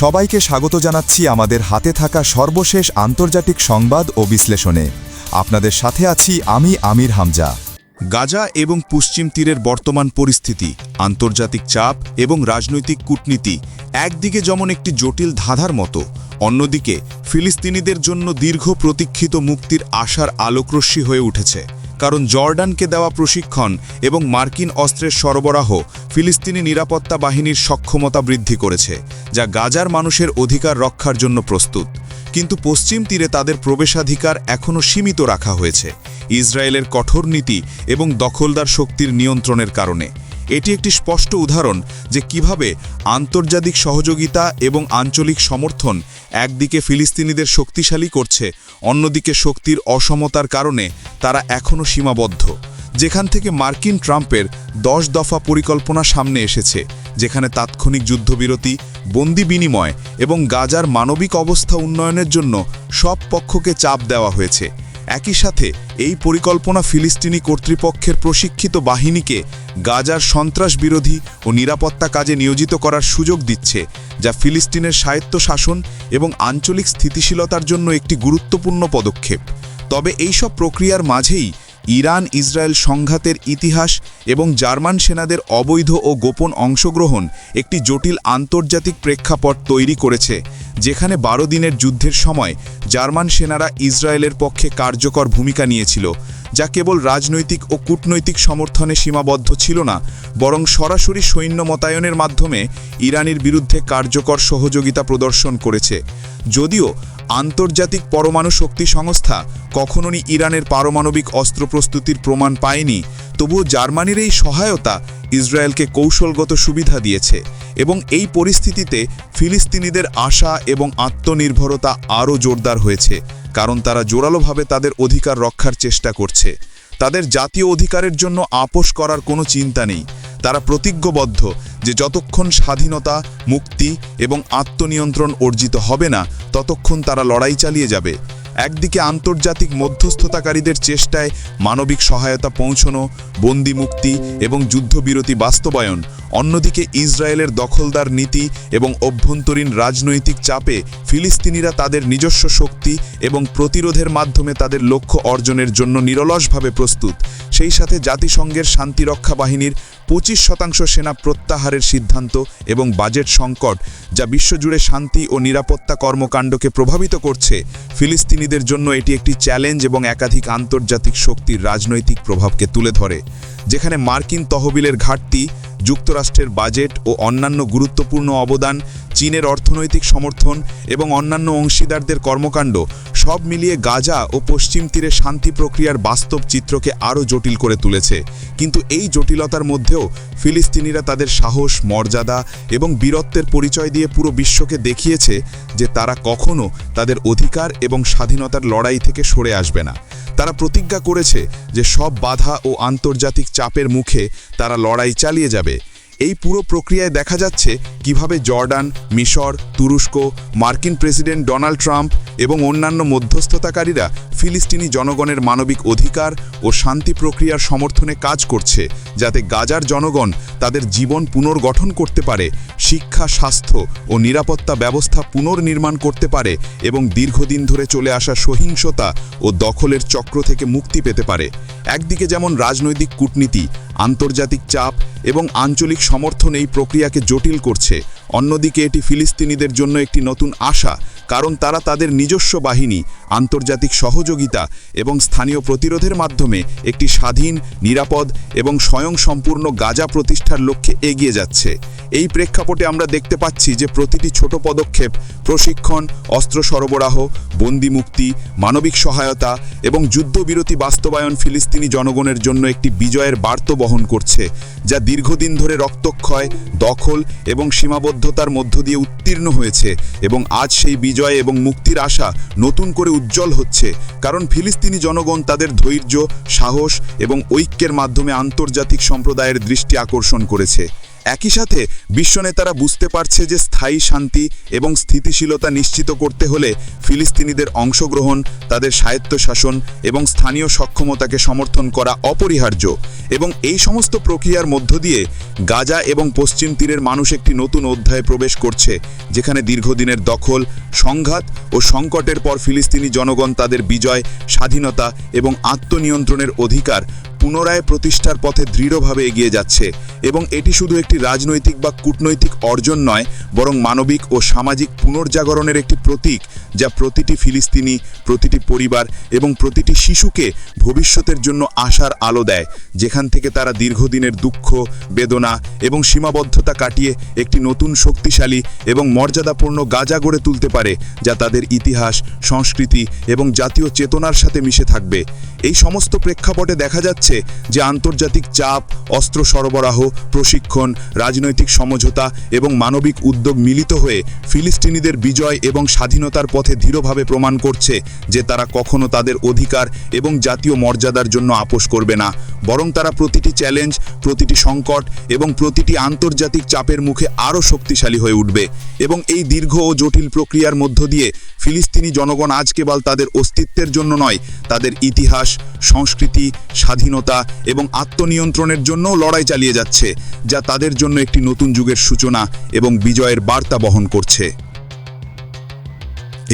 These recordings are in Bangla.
সবাইকে স্বাগত জানাচ্ছি আমাদের হাতে থাকা সর্বশেষ আন্তর্জাতিক সংবাদ ও বিশ্লেষণে। আপনাদের সাথে আছি আমি আমির হামজা। গাজা এবং পশ্চিম তীরের বর্তমান পরিস্থিতি, আন্তর্জাতিক চাপ এবং রাজনৈতিক কূটনীতি একদিকে যেমন একটি জটিল ধাঁধার মতো, অন্যদিকে ফিলিস্তিনিদের জন্য দীর্ঘ প্রতীক্ষিত মুক্তির আশার আলোকরশ্মি হয়ে উঠেছে। কারণ জর্ডানকে দেওয়া প্রশিক্ষণ এবং মার্কিন অস্ত্রের সরবরাহ ফিলিস্তিনি নিরাপত্তা বাহিনীর সক্ষমতা বৃদ্ধি করেছে, যা গাজার মানুষের অধিকার রক্ষার জন্য প্রস্তুত। কিন্তু পশ্চিম তীরে তাদের প্রবেশাধিকার এখনও সীমিত রাখা হয়েছে। ইসরায়েলের কঠোর নীতি এবং দখলদার শক্তির নিয়ন্ত্রণের কারণে। এটি একটি স্পষ্ট উদাহরণ যে কীভাবে আন্তর্জাতিক সহযোগিতা এবং আঞ্চলিক সমর্থন একদিকে ফিলিস্তিনিদের শক্তিশালী করছে, অন্যদিকে শক্তির অসমতার কারণে তারা এখনও সীমাবদ্ধ। যেখান থেকে মার্কিন ট্রাম্পের দশ দফা পরিকল্পনা সামনে এসেছে, যেখানে তাৎক্ষণিক যুদ্ধবিরতি, বন্দি বিনিময় এবং গাজার মানবিক অবস্থা উন্নয়নের জন্য সব পক্ষকে চাপ দেওয়া হয়েছে। একই সাথে এই পরিকল্পনা ফিলিস্তিনি কর্তৃপক্ষের প্রশিক্ষিত বাহিনীকে গাজার সন্ত্রাস বিরোধী ও নিরাপত্তা কাজে নিয়োজিত করার সুযোগ দিচ্ছে, যা ফিলিস্তিনের স্বায়ত্ত শাসন এবং আঞ্চলিক স্থিতিশীলতার জন্য একটি গুরুত্বপূর্ণ পদক্ষেপ। তবে এইসব প্রক্রিয়ার মাঝেই ইরান ইসরায়েল সংঘাতের ইতিহাস এবং জার্মান সেনাদের অবৈধ ও গোপন অংশগ্রহণ একটি জটিল আন্তর্জাতিক প্রেক্ষাপট তৈরি করেছে, যেখানে বারো দিনের যুদ্ধের সময় জার্মান সেনারা ইসরায়েলের পক্ষে কার্যকর ভূমিকা নিয়েছিল, যা কেবল রাজনৈতিক ও কূটনৈতিক সমর্থনে সীমাবদ্ধ ছিল না, বরং সরাসরি সৈন্য মোতায়েনের মাধ্যমে ইরানের বিরুদ্ধে কার্যকর সহযোগিতা প্রদর্শন করেছে। যদিও আন্তর্জাতিক পরমাণু শক্তি সংস্থা কখনোই ইরানের পারমাণবিক অস্ত্র প্রস্তুতির প্রমাণ পায়নি, তবুও জার্মানির এই সহায়তা ইসরায়েলকে কৌশলগত সুবিধা দিয়েছে এবং এই পরিস্থিতিতে ফিলিস্তিনিদের আশা এবং আত্মনির্ভরতা আরও জোরদার হয়েছে, কারণ তারা জোরালোভাবে তাদের অধিকার রক্ষার চেষ্টা করছে। তাদের জাতীয় অধিকারের জন্য আপোষ করার কোনো চিন্তা নেই। তারা প্রতিজ্ঞবদ্ধ যে যতক্ষণ স্বাধীনতা, মুক্তি এবং আত্মনিয়ন্ত্রণ অর্জিত হবে না, ততক্ষণ তারা লড়াই চালিয়ে যাবে। একদিকে আন্তর্জাতিক মধ্যস্থতাকারীদের চেষ্টায় মানবিক সহায়তা পৌঁছনো, বন্দি মুক্তি এবং যুদ্ধবিরতি বাস্তবায়ন, অন্যদিকে ইসরায়েলের দখলদার নীতি এবং অভ্যন্তরীণ রাজনৈতিক চাপে ফিলিস্তিনিরা তাদের নিজস্ব শক্তি এবং প্রতিরোধের মাধ্যমে তাদের লক্ষ্য অর্জনের জন্য নিরলসভাবে প্রস্তুত। সেই সাথে জাতিসংঘের শান্তিরক্ষা বাহিনীর পঁচিশ শতাংশ সেনা প্রত্যাহারের সিদ্ধান্ত এবং বাজেট সংকট, যা বিশ্বজুড়ে শান্তি ও নিরাপত্তা কর্মকাণ্ডকে প্রভাবিত করছে, ফিলিস্তিনিদের জন্য এটি একটি চ্যালেঞ্জ এবং একাধিক আন্তর্জাতিক শক্তির রাজনৈতিক প্রভাবকে তুলে ধরে, যেখানে মার্কিন তহবিলের ঘাটতি যুক্তরাষ্ট্রের বাজেট ও অন্যান্য গুরুত্বপূর্ণ অবদান, চীনের অর্থনৈতিক সমর্থন এবং অন্যান্য অংশীদারদের কর্মকাণ্ড সব মিলিয়ে গাজা ও পশ্চিম তীরে শান্তি প্রক্রিয়ার বাস্তব চিত্রকে আরও জটিল করে তুলেছে। কিন্তু এই জটিলতার মধ্যেও ফিলিস্তিনিরা তাদের সাহস, মর্যাদা এবং বীরত্বের পরিচয় দিয়ে পুরো বিশ্বকে দেখিয়েছে যে তারা কখনও তাদের অধিকার এবং স্বাধীনতার লড়াই থেকে সরে আসবে না। তারা প্রতিজ্ঞা করেছে যে সব বাধা ও আন্তর্জাতিক চাপের মুখে তারা লড়াই চালিয়ে যাবে। এই পুরো প্রক্রিয়ায় দেখা যাচ্ছে কীভাবে জর্ডান, মিশর, তুরস্ক, মার্কিন প্রেসিডেন্ট ডোনাল্ড ট্রাম্প এবং অন্যান্য মধ্যস্থতাকারীরা ফিলিস্তিনি জনগণের মানবিক অধিকার ও শান্তি প্রক্রিয়ার সমর্থনে কাজ করছে যাতে গাজার জনগণ তাদের জীবন পুনর্গঠন করতে পারে, শিক্ষা, স্বাস্থ্য ও নিরাপত্তা ব্যবস্থা পুনর্নির্মাণ করতে পারে এবং দীর্ঘদিন ধরে চলে আসা সহিংসতা ও দখলের চক্র থেকে মুক্তি পেতে পারে। একদিকে যেমন রাজনৈতিক কূটনীতি আন্তর্জাতিক চাপ এবং আঞ্চলিক সমর্থন এই প্রক্রিয়াকে জটিল করছে। অন্যদিকে এটি ফিলিস্তিনিদের জন্য একটি নতুন আশা, কারণ তারা তাদের নিজস্ব বাহিনী, আন্তর্জাতিক সহযোগিতা এবং স্থানীয় প্রতিরোধের মাধ্যমে একটি স্বাধীন, নিরাপদ এবং স্বয়ংসম্পূর্ণ গাজা প্রতিষ্ঠার লক্ষ্যে এগিয়ে যাচ্ছে। এই প্রেক্ষাপটে আমরা দেখতে পাচ্ছি যে প্রতিটি ছোট পদক্ষেপ, প্রশিক্ষণ, অস্ত্র সরবরাহ, বন্দি মুক্তি, মানবিক সহায়তা এবং যুদ্ধবিরতি বাস্তবায়ন ফিলিস্তিনি জনগণের জন্য একটি বিজয়ের বার্তা বহন করছে, যা দীর্ঘদিন ধরে রক্তক্ষয়, দখল এবং সীমাবদ্ধতার মধ্য দিয়ে উত্তীর্ণ হয়েছে এবং আজ সেই বিজয় এবং মুক্তির আশা নতুন করে উজ্জ্বল হচ্ছে। কারণ ফিলিস্তিনি জনগণ তাদের ধৈর্য, সাহস এবং ঐক্যের মাধ্যমে আন্তর্জাতিক সম্প্রদায়ের দৃষ্টি আকর্ষণ করেছে। একই সাথে বিশ্বনেতারা বুঝতে পারছে যে স্থায়ী শান্তি এবং স্থিতিশীলতা নিশ্চিত করতে হলে ফিলিস্তিনিদের অংশগ্রহণ, তাদের স্বায়ত্তশাসন এবং স্থানীয় সক্ষমতাকে সমর্থন করা অপরিহার্য এবং এই সমস্ত প্রক্রিয়ার মধ্য দিয়ে গাজা এবং পশ্চিম তীরের মানুষ একটি নতুন অধ্যায়ে প্রবেশ করছে, যেখানে দীর্ঘদিনের দখল, সংঘাত ও সংকটের পর ফিলিস্তিনি জনগণ তাদের বিজয়, স্বাধীনতা এবং আত্মনিয়ন্ত্রণের অধিকার পুনরায় প্রতিষ্ঠার পথে দৃঢ়ভাবে এগিয়ে যাচ্ছে এবং এটি শুধু একটি রাজনৈতিক বা কূটনৈতিক অর্জন নয়, বরং মানবিক ও সামাজিক পুনর্জাগরণের একটি প্রতীক যা প্রতিটি ফিলিস্তিনি, প্রতিটি পরিবার এবং প্রতিটি শিশুকে ভবিষ্যতের জন্য আশার আলো দেয়, যেখান থেকে তারা দীর্ঘদিনের দুঃখ, বেদনা এবং সীমাবদ্ধতা কাটিয়ে একটি নতুন শক্তিশালী এবং মর্যাদাপূর্ণ গাজা গড়ে তুলতে পারে, যা তাদের ইতিহাস, সংস্কৃতি এবং জাতীয় চেতনার সাথে মিশে থাকবে। এই সমস্ত প্রেক্ষাপটে দেখা যাচ্ছে যে আন্তর্জাতিক চাপ, অস্ত্র সরবরাহ, প্রশিক্ষণ, রাজনৈতিক সমঝোতা এবং মানবিক উদ্যোগ মিলিত হয়ে ফিলিস্তিনিদের বিজয় এবং স্বাধীনতার পথে দৃঢ়ভাবে প্রমাণ করছে যে তারা কখনো তাদের অধিকার এবং জাতীয় মর্যাদার জন্য আপোষ করবে না। বরং তারা প্রতিটি চ্যালেঞ্জ, প্রতিটি সংকট এবং প্রতিটি আন্তর্জাতিক চাপের মুখে আরও শক্তিশালী হয়ে উঠবে এবং এই দীর্ঘ ও জটিল প্রক্রিয়ার মধ্য দিয়ে ফিলিস্তিনি জনগণ আজ কেবল তাদের অস্তিত্বের জন্য নয়, তাদের ইতিহাস সংস্কৃতি, স্বাধীনতা এবং আত্মনিয়ন্ত্রণের জন্যও লড়াই চালিয়ে যাচ্ছে, যা তাদের জন্য একটি নতুন যুগের সূচনা এবং বিজয়ের বার্তা বহন করছে।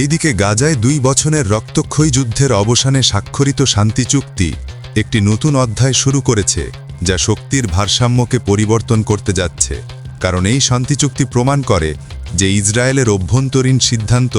এইদিকে গাজায় দুই বছরের রক্তক্ষয়ী যুদ্ধের অবসানে স্বাক্ষরিত শান্তি চুক্তি একটি নতুন অধ্যায় শুরু করেছে, যা শক্তির ভারসাম্যকে পরিবর্তন করতে যাচ্ছে, কারণ এই শান্তি চুক্তি প্রমাণ করে যে ইসরায়েলের অভ্যন্তরীণ সিদ্ধান্ত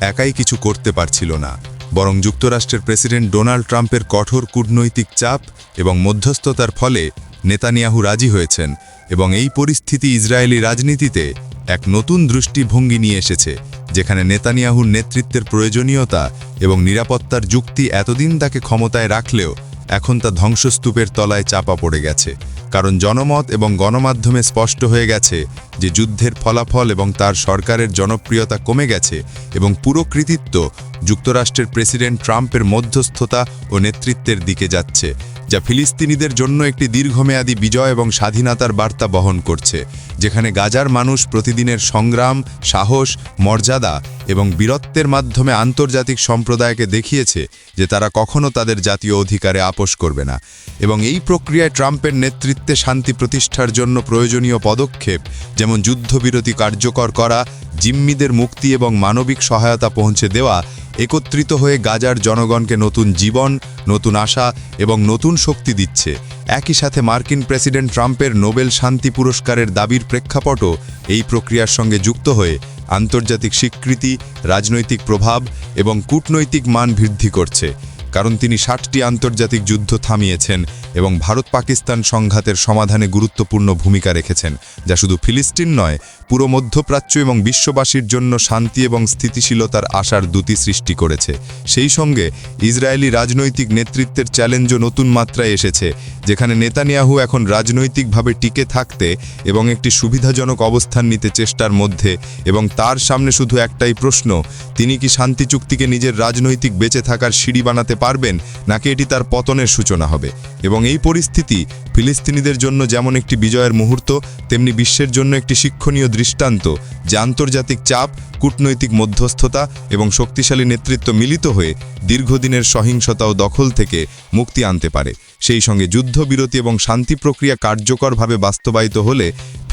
একাই কিছু করতে পারছিল না। বরং যুক্তরাষ্ট্রের প্রেসিডেন্ট ডোনাল্ড ট্রাম্পের কঠোর কূটনৈতিক চাপ এবং মধ্যস্থতার ফলে নেতানিয়াহু রাজি হয়েছেন এবং এই পরিস্থিতি ইসরায়েলি রাজনীতিতে এক নতুন দৃষ্টিভঙ্গি নিয়ে এসেছে, যেখানে নেতানিয়াহুর নেতৃত্বের প্রয়োজনীয়তা এবং নিরাপত্তার যুক্তি এতদিন তাকে ক্ষমতায় রাখলেও এখন তা ধ্বংসস্তূপের তলায় চাপা পড়ে গেছে। কারণ জনমত এবং গণমাধ্যমে স্পষ্ট হয়ে গেছে যে যুদ্ধের ফলাফল এবং তার সরকারের জনপ্রিয়তা কমে গেছে এবং পুরো কৃতিত্ব যুক্তরাষ্ট্রের প্রেসিডেন্ট ট্রাম্পের মধ্যস্থতা ও নেতৃত্বের দিকে যাচ্ছে। যা ফিলিস্তিনিদের জন্য একটি দীর্ঘমেয়াদী বিজয় এবং স্বাধীনতার বার্তা বহন করছে, যেখানে গাজার মানুষ প্রতিদিনের সংগ্রাম, সাহস, মর্যাদা এবং বীরত্বের মাধ্যমে আন্তর্জাতিক সম্প্রদায়কে দেখিয়েছে যে তারা কখনো তাদের জাতীয় অধিকারে আপোষ করবে না। এবং এই প্রক্রিয়ায় ট্রাম্পের নেতৃত্বে শান্তি প্রতিষ্ঠার জন্য প্রয়োজনীয় পদক্ষেপ, যেমন যুদ্ধবিরতি কার্যকর করা জিম্মিদের মুক্তি এবং মানবিক সহায়তা পৌঁছে দেওয়া, একত্রিত হয়ে গাজার জনগণকে নতুন জীবন, নতুন আশা এবং নতুন শক্তি দিচ্ছে। একই সাথে মার্কিন প্রেসিডেন্ট ট্রাম্পের নোবেল শান্তি পুরস্কারের দাবির প্রেক্ষাপটও এই প্রক্রিয়ার সঙ্গে যুক্ত হয়ে আন্তর্জাতিক স্বীকৃতি, রাজনৈতিক প্রভাব এবং কূটনৈতিক মান বৃদ্ধি করছে। কারণ তিনি ষাটটি আন্তর্জাতিক যুদ্ধ থামিয়েছেন এবং ভারত পাকিস্তান সংঘাতের সমাধানে গুরুত্বপূর্ণ ভূমিকা রেখেছেন, যা শুধু ফিলিস্তিন নয়, পুরো মধ্যপ্রাচ্য এবং বিশ্ববাসীর জন্য শান্তি এবং স্থিতিশীলতার আশার দ্যুতি সৃষ্টি করেছে। সেই সঙ্গে ইসরায়েলি রাজনৈতিক নেতৃত্বের চ্যালেঞ্জও নতুন মাত্রায় এসেছে, যেখানে নেতানিয়াহু এখন রাজনৈতিকভাবে টিকে থাকতে এবং একটি সুবিধাজনক অবস্থান নিতে চেষ্টার মধ্যে এবং তার সামনে শুধু একটাই প্রশ্ন, তিনি কি শান্তি চুক্তিকে নিজের রাজনৈতিক বেঁচে থাকার সিঁড়ি বানাতে পারবেন নাকি এটি তার পতনের সূচনা হবে। এবং এই পরিস্থিতি ফিলিস্তিনিদের জন্য যেমন একটি বিজয়ের মুহূর্ত, তেমনি বিশ্বের জন্য একটি শিক্ষণীয় দৃষ্টান্ত যে আন্তর্জাতিক চাপ, কূটনৈতিক মধ্যস্থতা এবং শক্তিশালী নেতৃত্ব মিলিত হয়ে দীর্ঘদিনের সহিংসতা ও দখল থেকে মুক্তি আনতে পারে। সেই সঙ্গে যুদ্ধবিরতি এবং শান্তি প্রক্রিয়া কার্যকরভাবে বাস্তবায়িত হলে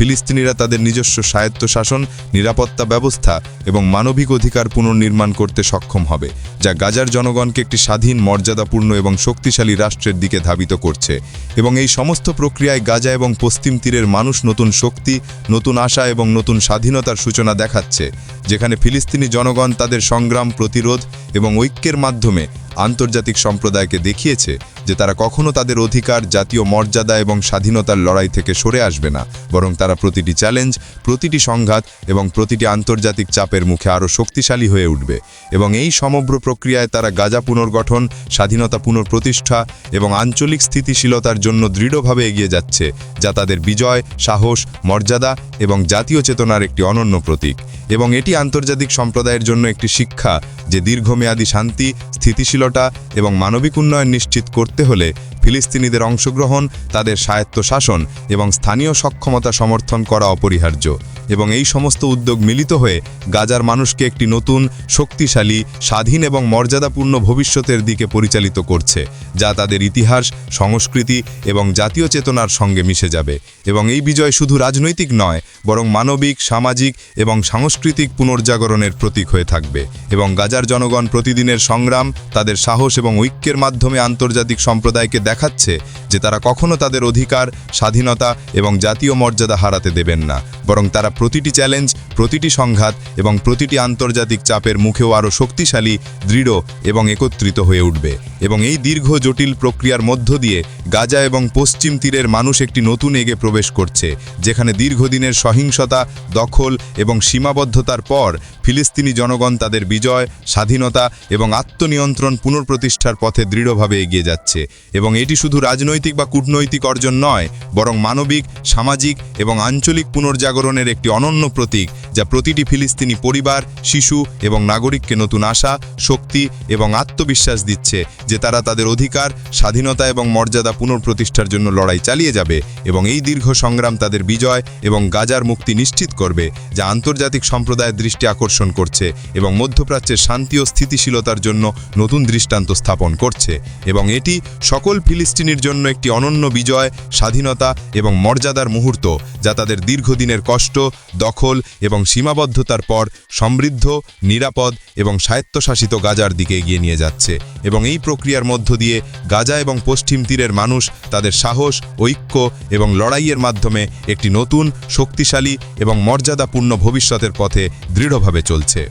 ফিলিস্তিনিরা তাদের নিজস্ব স্বায়ত্তশাসন, নিরাপত্তা ব্যবস্থা এবং মানবিক অধিকার পুনর্নির্মাণ করতে সক্ষম হবে, যা গাজার জনগণকে একটি স্বাধীন, মর্যাদাপূর্ণ এবং শক্তিশালী রাষ্ট্রের দিকে ধাবিত করছে। এবং এই সমস্ত প্রক্রিয়ায় গাজা এবং পশ্চিম তীরের মানুষ নতুন শক্তি, নতুন আশা এবং নতুন স্বাধীনতার সূচনা দেখাচ্ছে, যেখানে ফিলিস্তিনি জনগণ তাদের সংগ্রাম, প্রতিরোধ এবং ঐক্যের মাধ্যমে আন্তর্জাতিক সম্প্রদায়কে দেখিয়েছে যে তারা কখনো তাদের অধিকার, জাতীয় মর্যাদা এবং স্বাধীনতার লড়াই থেকে সরে আসবে না, বরং তারা প্রতিটি চ্যালেঞ্জ, প্রতিটি সংঘাত এবং প্রতিটি আন্তর্জাতিক চাপের মুখে আরও শক্তিশালী হয়ে উঠবে এবং এই সমগ্র প্রক্রিয়ায় তারা গাজা পুনর্গঠন, স্বাধীনতা পুনঃপ্রতিষ্ঠা এবং আঞ্চলিক স্থিতিশীলতার জন্য দৃঢ়ভাবে এগিয়ে যাচ্ছে, যা তাদের বিজয়, সাহস, মর্যাদা এবং জাতীয় চেতনার একটি অনন্য প্রতীক এবং এটি আন্তর্জাতিক সম্প্রদায়ের জন্য একটি শিক্ষা যে দীর্ঘমেয়াদী শান্তি স্থিতিশীলতা এবং মানবিক উন্নয়ন নিশ্চিত করতে হলে ফিলিস্তিনিদের অংশগ্রহণ, তাদের স্বায়ত্তশাসন এবং স্থানীয় সক্ষমতা সমর্থন করা অপরিহার্য। এবং এই সমস্ত উদ্যোগ মিলিত হয়ে গাজার মানুষকে একটি নতুন, শক্তিশালী, স্বাধীন এবং মর্যাদাপূর্ণ ভবিষ্যতের দিকে পরিচালিত করছে, যা তাদের ইতিহাস, সংস্কৃতি এবং জাতীয় চেতনার সঙ্গে মিশে যাবে। এবং এই বিজয় শুধু রাজনৈতিক নয়, বরং মানবিক, সামাজিক এবং সাংস্কৃতিক পুনর্জাগরণের প্রতীক হয়ে থাকবে। এবং গাজার জনগণ প্রতিদিনের সংগ্রাম, তাদের সাহস এবং ঐক্যের মাধ্যমে আন্তর্জাতিক সম্প্রদায়কে দেখাচ্ছে যে তারা কখনো তাদের অধিকার, স্বাধীনতা এবং জাতীয় মর্যাদা হারাতে দেবেন না, বরং তারা প্রতিটি চ্যালেঞ্জ, প্রতিটি সংঘাত এবং প্রতিটি আন্তর্জাতিক চাপের মুখেও আরও শক্তিশালী, দৃঢ় এবং একত্রিত হয়ে উঠবে। এবং এই দীর্ঘ, জটিল প্রক্রিয়ার মধ্য দিয়ে গাজা এবং পশ্চিম তীরের মানুষ একটি নতুন এগে প্রবেশ করছে, যেখানে দীর্ঘদিনের সহিংসতা, দখল এবং সীমাবদ্ধতার পর ফিলিস্তিনি জনগণ তাদের বিজয়, স্বাধীনতা এবং আত্মনিয়ন্ত্রণ পুনঃপ্রতিষ্ঠার পথে দৃঢ়ভাবে এগিয়ে যাচ্ছে। এবং এটি শুধু রাজনৈতিক বা কূটনৈতিক অর্জন নয়, বরং মানবিক, সামাজিক এবং আঞ্চলিক পুনর্জাগরণের একটি অনন্য প্রতীক, যা প্রতিটি ফিলিস্তিনি পরিবার, শিশু এবং নাগরিককে নতুন আশা, শক্তি এবং আত্মবিশ্বাস দিচ্ছে যে তারা তাদের অধিকার, স্বাধীনতা এবং মর্যাদা পুনঃপ্রতিষ্ঠার জন্য লড়াই চালিয়ে যাবে এবং এই দীর্ঘ সংগ্রাম তাদের বিজয় এবং গাজার মুক্তি নিশ্চিত করবে, যা আন্তর্জাতিক সম্প্রদায়ের দৃষ্টি আকর্ষণ করছে এবং মধ্যপ্রাচ্যের শান্তি ও স্থিতিশীলতার জন্য নতুন দৃষ্টান্ত স্থাপন করছে। এবং এটি সকল ফিলিস্তিনির জন্য একটি অনন্য বিজয়, স্বাধীনতা এবং মর্যাদার মুহূর্ত, যা তাদের দীর্ঘদিনের কষ্ট দখল এবং সীমাবদ্ধতার পর সমৃদ্ধ, নিরাপদ এবং স্বায়ত্তশাসিত গাজার দিকে এগিয়ে নিয়ে যাচ্ছে এবং এই প্রক্রিয়ার মধ্য দিয়ে গাজা এবং পশ্চিম তীরের মানুষ তাদের সাহস, ঐক্য এবং লড়াইয়ের মাধ্যমে একটি নতুন, শক্তিশালী এবং মর্যাদাপূর্ণ ভবিষ্যতের পথে দৃঢ়ভাবে চলছে।